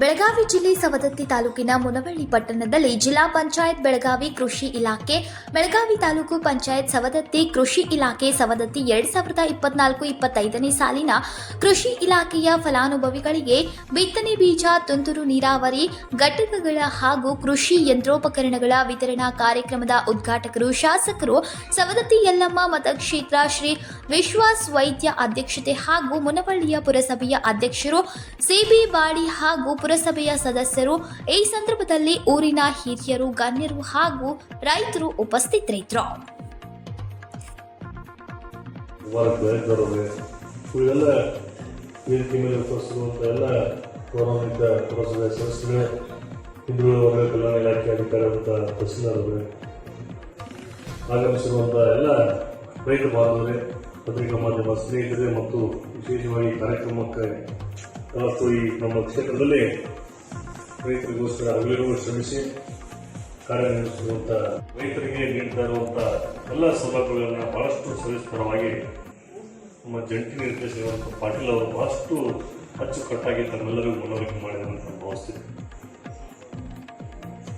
ಬೆಳಗಾವಿ ಜಿಲ್ಲೆ ಸವದತ್ತಿ ತಾಲೂಕಿನ ಮುನವಳ್ಳಿ ಪಟ್ಟಣದಲ್ಲಿ ಜಿಲ್ಲಾ ಪಂಚಾಯತ್ ಬೆಳಗಾವಿ ಕೃಷಿ ಇಲಾಖೆ, ಬೆಳಗಾವಿ ತಾಲೂಕು ಪಂಚಾಯತ್ ಸವದತ್ತಿ ಕೃಷಿ ಇಲಾಖೆ ಸವದತ್ತಿ ಎರಡ್ ಸಾವಿರದ ಇಪ್ಪತ್ನಾಲ್ಕು ಇಪ್ಪತ್ತೈದನೇ ಸಾಲಿನ ಕೃಷಿ ಇಲಾಖೆಯ ಫಲಾನುಭವಿಗಳಿಗೆ ಬಿತ್ತನೆ ಬೀಜ, ತುಂತುರು ನೀರಾವರಿ, ಘಟಕಗಳ ಹಾಗೂ ಕೃಷಿ ಯಂತ್ರೋಪಕರಣಗಳ ವಿತರಣಾ ಕಾರ್ಯಕ್ರಮದ ಉದ್ಘಾಟಕರು, ಶಾಸಕರು ಸವದತ್ತಿ ಯಲ್ಲಮ್ಮ ಮತಕ್ಷೇತ್ರ, ಶ್ರೀ ವಿಶ್ವಾಸ್ ವೈದ್ಯ ಅಧ್ಯಕ್ಷತೆ ಹಾಗೂ ಮುನವಳ್ಳಿಯ ಪುರಸಭೆಯ ಅಧ್ಯಕ್ಷರು ಸಿಬಿ ಬಾಡಿ ಹಾಗೂ ಪುರಸಭೆಯ ಸದಸ್ಯರು ಈ ಸಂದರ್ಭದಲ್ಲಿ ಊರಿನ ಹಿರಿಯರು, ಗಣ್ಯರು ಹಾಗೂ ರೈತರು ಉಪಸ್ಥಿತರಿದ್ದರು. ಎಲ್ಲ ರೈತ ಬಾಂಧವರೇ, ಪತ್ರಿಕಾ ಮಾಧ್ಯಮ ಸ್ನೇಹಿತರೆ ಮತ್ತು ವಿಶೇಷವಾಗಿ ಕಾರ್ಯಕ್ರಮಕ್ಕೆ ಈ ನಮ್ಮ ಕ್ಷೇತ್ರದಲ್ಲಿ ರೈತರಿಗೋಸ್ಕರ ಹಗಲಿರುವ ಶ್ರಮಿಸಿ ಕಾರ್ಯನಿರ್ವಹಿಸಿರುವಂಥ ರೈತರಿಗೆ ನೀಡ್ತಾ ಇರುವಂಥ ಎಲ್ಲ ಸೌಲಭ್ಯಗಳನ್ನು ಬಹಳಷ್ಟು ಸವಿಸ್ತರವಾಗಿ ನಮ್ಮ ಜಂಟಿ ನಿರ್ದೇಶಕರಂಥ ಪಾಟೀಲ್ ಅವರು ಬಹಳಷ್ಟು ಅಚ್ಚುಕಟ್ಟಾಗಿ ತಮ್ಮೆಲ್ಲರಿಗೂ ಮನವರಿಕೆ ಮಾಡಿದಂತ ಭಾವಿಸ್ತೀನಿ.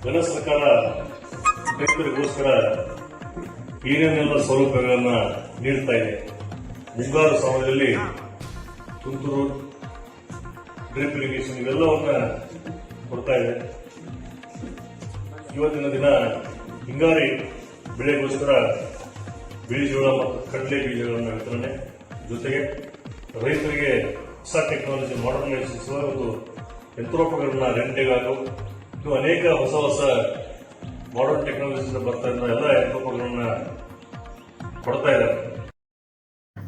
ಜನ ಸರ್ಕಾರ ರೈತರಿಗೋಸ್ಕರ ಏನೇನೆಲ್ಲ ಸೌಲಭ್ಯಗಳನ್ನ ನೀಡ್ತಾ ಇದೆ. ಮುಂಗಾರು ಸಮಯದಲ್ಲಿ ತುಂತುರು ಡ್ರಿಪ್ ಇರಿಗೇಷನ್ ಇವೆಲ್ಲವನ್ನ ಕೊಡ್ತಾ ಇದೆ. ಇವತ್ತಿನ ದಿನ ಹಿಂಗಾರಿ ಬೆಳೆಗೋಸ್ಕರ ಬೀಜಗಳ ಮತ್ತು ಕಡಲೆ ಬೀಜಗಳನ್ನು ವಿತರಣೆ ಜೊತೆಗೆ ರೈತರಿಗೆ ಹೊಸ ಟೆಕ್ನಾಲಜಿ ಮಾಡರ್ನೈಸೇಷನ್ ಒಂದು ಯಂತ್ರೋಪಕರಣ ರೆಂಟೆಗಾಗು ಇದು ಅನೇಕ ಹೊಸ ಹೊಸ ಮಾಡರ್ನ್ ಟೆಕ್ನಾಲಜಿಯಿಂದ ಬರ್ತಾ ಇದ್ದ ಎಲ್ಲ ಯಂತ್ರೋಪಕರಣ ಕೊಡ್ತಾ ಇದ್ದಾರೆ.